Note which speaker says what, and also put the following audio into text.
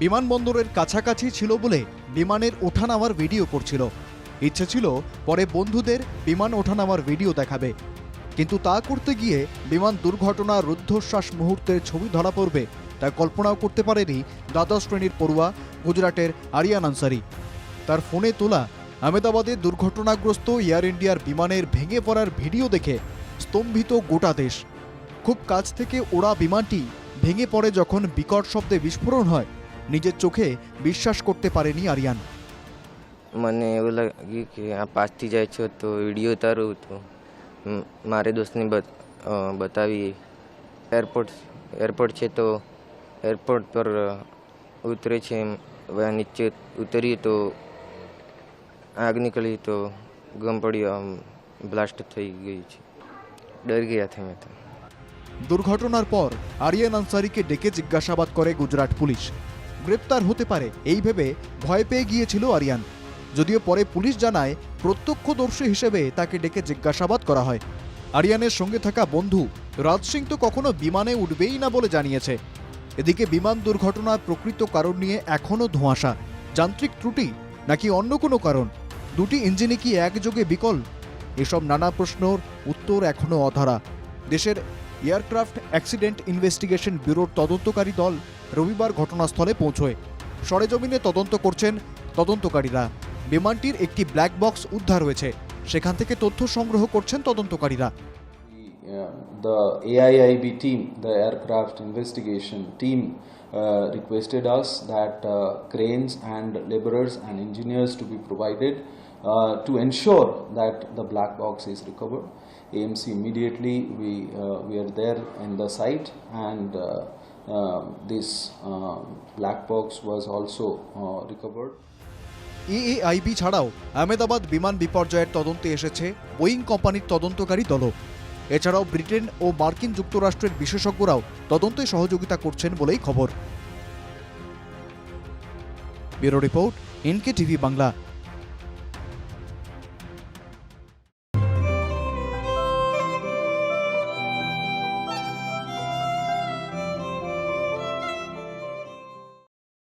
Speaker 1: বিমানবন্দরের কাছাকাছি ছিল বলে বিমানের ওঠানামার ভিডিও করছিল। ইচ্ছে ছিল পরে বন্ধুদের বিমান ওঠানামার ভিডিও দেখাবে। কিন্তু তা করতে গিয়ে বিমান দুর্ঘটনার রুদ্ধশ্বাস মুহূর্তের ছবি ধরা পড়বে, তা কল্পনাও করতে পারেনি দ্বাদশ শ্রেণির পড়ুয়া গুজরাটের আরিয়ান আনসারি। তার ফোনে তোলা আহমেদাবাদে দুর্ঘটনাগ্রস্ত এয়ার ইন্ডিয়ার বিমানের ভেঙে পড়ার ভিডিও দেখে স্তম্ভিত গোটা দেশ। খুব কাছ থেকে ওড়া বিমানটি ভেঙে পড়ে যখন বিকট শব্দে বিস্ফোরণ হয়। নিজের চোখে বিশ্বাস করতে পারেনি আরিয়ান
Speaker 2: મને એવું લાગ્યું કે આ પાસથી જાય છે તો વિડીયો ઉતારું તો મ- મારે દોસ્તને બત અ, બતાવી એરપોર્ટ એરપોર્ટ છે તો એરપોર્ટ પર અ, ઉતરે છે હવે નીચે ઉતરીએ તો આગ નીકળી તો ગમ પડ્યો આમ બ્લાસ્ટ થઈ ગઈ છે ડર ગયા था મેં તો
Speaker 1: দুর্ঘটনার পর আরিয়ান আনসারিকে ডেকে জিজ্ঞাসাবাদ করে গুজরাট পুলিশ গ্রেপ্তার হতে পারে। এই ভেবে ভয় পেয়ে গিয়েছিল আরিয়ান। যদিও পরে পুলিশ জানায়, প্রত্যক্ষদর্শী হিসেবে তাকে ডেকে জিজ্ঞাসাবাদ করা হয়। আরিয়ানের সঙ্গে থাকা বন্ধু রাজ সিং তো কখনো বিমানে উঠবেই না বলে জানিয়েছে। এদিকে বিমান দুর্ঘটনার প্রকৃত কারণ নিয়ে এখনও ধোঁয়াশা। যান্ত্রিক ত্রুটি নাকি অন্য কোনো কারণ? দুটি ইঞ্জিনে কি একযোগে বিকল? এসব নানা প্রশ্নর উত্তর এখনও অধারা। দেশের এয়ারক্রাফট অ্যাক্সিডেন্ট ইনভেস্টিগেশন ব্যুরোর তদন্তকারী দল রবিবার ঘটনাস্থলে পৌঁছয় সরেজমিনে তদন্ত করছেন তদন্তকারীরা বিমানটির একটি ব্ল্যাক বক্স উদ্ধার হয়েছে সেখান থেকে তথ্য সংগ্রহ করছেন তদন্তকারীরা
Speaker 3: uh, the AIIB team, the aircraft investigation team, uh, requested us that uh, cranes and laborers and engineers to be provided uh, to ensure that the black box is recovered. AMC immediately we uh, we are there in the site and uh, uh, this uh, black box was also uh, recovered.
Speaker 1: ইএআইবি ছাড়াও আহমেদাবাদ বিমান বিপর্যয়ের তদন্তে এসেছে Boeing কোম্পানির তদন্তকারী দলও এছাড়াও Britain ও মার্কিন যুক্তরাষ্ট্রের বিশেষজ্ঞরাও তদন্তে সহযোগিতা করছেন বলেই খবর। Bureau report NK TV Bangla.